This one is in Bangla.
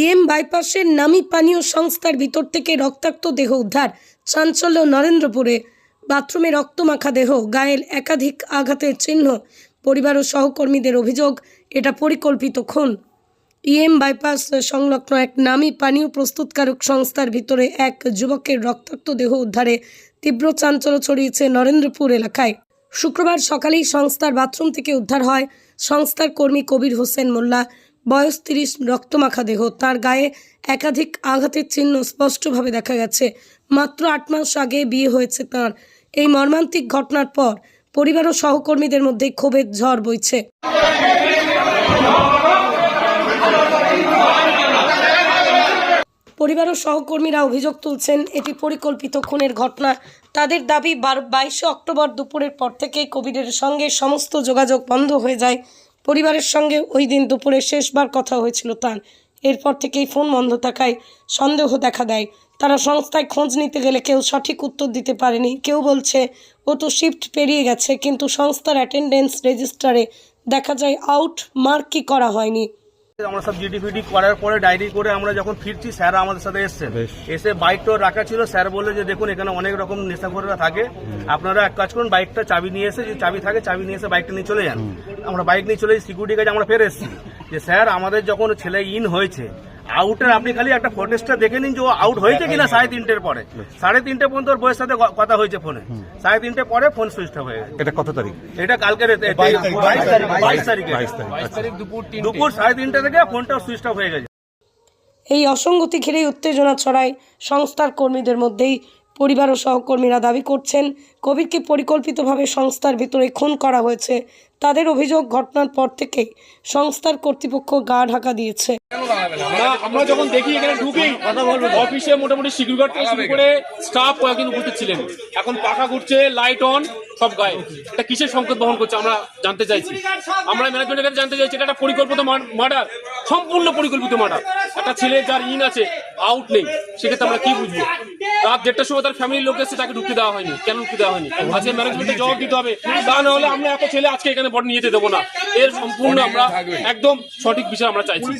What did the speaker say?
ইএম বাইপাসের নামি পানীয় সংস্থার ভিতর থেকে রক্তাক্ত দেহ উদ্ধার। চাঞ্চল্য নরেন্দ্রপুরে। বাথরুমে রক্তমাখা দেহ, গায়ের একাধিক আঘাতের চিহ্ন, পরিবার ও সহকর্মীদের অভিযোগ, এটা পরিকল্পিত খুন। ইএম বাইপাস সংলগ্ন এক নামী পানীয় প্রস্তুতকারক সংস্থার ভিতরে এক যুবকের রক্তাক্ত দেহ উদ্ধারে তীব্র চাঞ্চল্য ছড়িয়েছে নরেন্দ্রপুর এলাকায়। শুক্রবার সকালেই সংস্থার বাথরুম থেকে উদ্ধার হয় সংস্থার কর্মী কবির হোসেন মোল্লা। বয়স তিরিশ, রক্তমাখা দেহ। তার গায়ে একাধিক আঘাতের চিহ্ন স্পষ্টভাবে দেখা গেছে। মাত্র আট মাস আগে বিয়ে হয়েছে তার। এই মর্মান্তিক ঘটনার পর পরিবার ও সহকর্মীদের মধ্যে ক্ষোভের ঝড় বইছে। পরিবার ও সহকর্মীরা অভিযোগ তুলছেন এটি পরিকল্পিত খুনের ঘটনা। তাদের দাবি বাইশে অক্টোবর দুপুরের পর থেকে কোভিডের সঙ্গে সমস্ত যোগাযোগ বন্ধ হয়ে যায়। পরিবারের সঙ্গে ওই দিন দুপুরে শেষবার কথা হয়েছিল তার। এরপর থেকেই ফোন বন্ধ থাকায় সন্দেহ দেখা দেয়। তারা সংস্থায় খোঁজ নিতে গেলে কেউ সঠিক উত্তর দিতে পারেনি। কেউ বলছে, ও তো শিফট পেরিয়ে গেছে, কিন্তু সংস্থার অ্যাটেন্ডেন্স রেজিস্টারে দেখা যায় আউট মার্কই করা হয়নি। আমরা সব জিডি ফিডি করার পরে ডায়েরি করে আমরা যখন ফিরছি স্যার আমাদের সাথে এসছেন এসে বাইকটা রাখা ছিল। স্যার বলল যে দেখুন এখানে অনেক রকম নেশাখোররা থাকে। আপনারা এক কাজ করুন বাইকটা চাবি নিয়ে এসে যে চাবি থাকে চাবি নিয়ে এসে বাইকটা নিয়ে চলে যান। আমরা বাইক নিয়ে চলে সিকিউরিটি গার্ড আমরা ফের এসেছি। যে স্যার আমাদের যখন ছেলে ইন হয়েছে আউটের আপনি খালি একটা ফোটেজটা দেখে নিন যে ও আউট হয়েছে কিনা সাড়ে তিনটের পরে। সাড়ে তিনটে পর্যন্ত ওর বইয়ের সাথে কথা হয়েছে ফোনে সাড়ে তিনটে পরে ফোন সুইচ অফ হয়ে গেছে। এটা কত তারিখ? এটা কালকে বাইশ তারিখে দুপুর সাড়ে তিনটে থেকে ফোনটা সুইচ অফ হয়ে গেছে। এই অসঙ্গতি ঘিরেই উত্তেজনা ছড়ায় সংস্থার কর্মীদের মধ্যেই পরিবার ও সহকর্মীরা দাবি করছেন কবিরকে পরিকল্পিতভাবে সংস্থার ভিতরে খুন করা হয়েছে। তাদের অভিযোগ ঘটনার পর থেকেই সংস্থার কর্তৃপক্ষ গা ঢাকা দিয়েছে। আমরা যখন দেখি এখানে ঢুকেই অফিসে মোটামুটি সিকিউরিটি থেকে শুরু করে স্টাফ কয়েকদিন উপস্থিত ছিলেন। এখন পাখা ঘুরছে লাইট অন সব গায়ে। এটা কিসের সংকেত বহন করছে আমরা জানতে চাইছি। আমরা ম্যানেজমেন্টের কাছে জানতে চাইছি, এটা একটা পরিকল্পিত মার্ডার সম্পূর্ণ পরিকল্পিত মার্ডার একটা ছেলে যার ইন আছে আউট নেই, সেক্ষেত্রে আমরা কি বুঝব? রাত দেড়টার সময় তার ফ্যামিলির লোক এসে তাকে ঢুকতে দেওয়া হয়নি কেন ঢুকতে দেওয়া হয়নি আজকে ম্যানেজমেন্টে জবাব দিতে হবে তা না হলে আমরা এত ছেলে আজকে এখানে বড় নিয়ে যেতে দেবো না এর সম্পূর্ণ আমরা একদম সঠিক বিষয় আমরা চাইছি